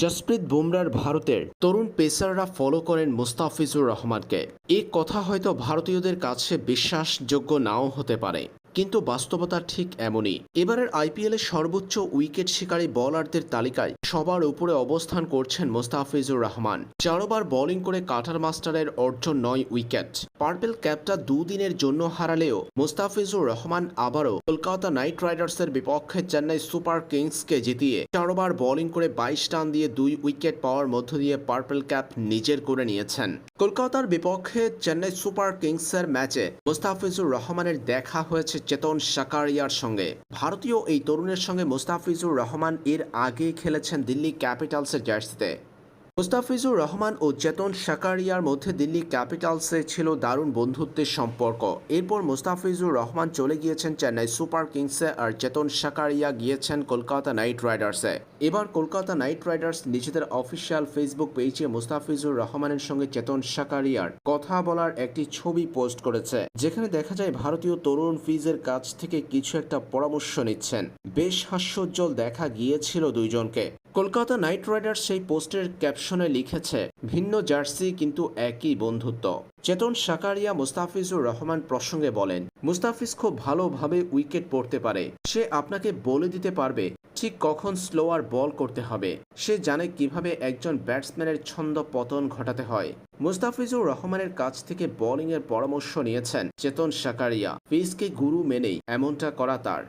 জসপ্রীত বুমরার ভারতের তরুণ পেসাররা ফলো করেন মুস্তাফিজুর রহমানকে। এই কথা হয়তো ভারতীয়দের কাছে বিশ্বাসযোগ্য নাও হতে পারে, কিন্তু বাস্তবতা ঠিক এমনই। এবারের আইপিএলের সর্বোচ্চ উইকেট শিকারী বলারদের তালিকায় সবার উপরে অবস্থান করছেন মোস্তাফিজুর রহমান। চারবার বোলিং করে কাটার মাস্টারের অর্জন নয় উইকেট। পার্পেল ক্যাপটা দুদিনের জন্য হারালেও মুস্তাফিজুর রহমান আবারও কলকাতা নাইট রাইডার্সের বিপক্ষে চেন্নাই সুপার কিংসকে জিতিয়ে চারবার বোলিং করে বাইশ রান দিয়ে দুই উইকেট পাওয়ার মধ্য দিয়ে পার্পেল ক্যাপ নিজের করে নিয়েছেন। কলকাতার বিপক্ষে চেন্নাই সুপার কিংসের ম্যাচে মুস্তাফিজুর রহমানের দেখা হয়েছে চেতন সাকারিয়ার সঙ্গে। ভারতীয় এই তরুণের সঙ্গে মুস্তাফিজুর রহমান এর আগে খেলেছেন দিল্লি ক্যাপিটালসের জার্সিতে। মুস্তাফিজুর রহমান ও চেতন সাকারিয়ার মধ্যে দিল্লি ক্যাপিটালসে ছিল দারুণ বন্ধুত্বের সম্পর্ক। এরপর মুস্তাফিজুর রহমান চলে গিয়েছেন চেন্নাই সুপার কিংসে আর চেতন সাকারিয়া গিয়েছেন কলকাতা নাইট রাইডার্সে। এবার কলকাতা নাইট রাইডার্স নিজেদের অফিসিয়াল ফেসবুক পেজে মুস্তাফিজুর রহমানের সঙ্গে চেতন সাকারিয়ার কথা বলার একটি ছবি পোস্ট করেছে, যেখানে দেখা যায় ভারতীয় তরুণ ফিজের কাছ থেকে কিছু একটা পরামর্শ নিচ্ছেন। বেশ হাস্যোজ্জ্বল দেখা গিয়েছিল দুইজনকে। কলকাতা নাইট রাইডার্স সেই পোস্টের ক্যাপশনে লিখেছে, ভিন্ন জার্সি কিন্তু একই বন্ধুত্ব। চেতন সাকারিয়া মুস্তাফিজুর রহমান প্রসঙ্গে বলেন, মুস্তাফিজ খুব ভালোভাবে উইকেট পড়তে পারে। সে আপনাকে বলে দিতে পারবে ঠিক কখন স্লোয়ার বল করতে হবে। সে জানে কীভাবে একজন ব্যাটসম্যানের ছন্দ পতন ঘটাতে হয়। মুস্তাফিজুর রহমানের কাছ থেকে বোলিংয়ের পরামর্শ নিয়েছেন চেতন সাকারিয়া, ফিজকে গুরু মেনেই এমনটা করা তার।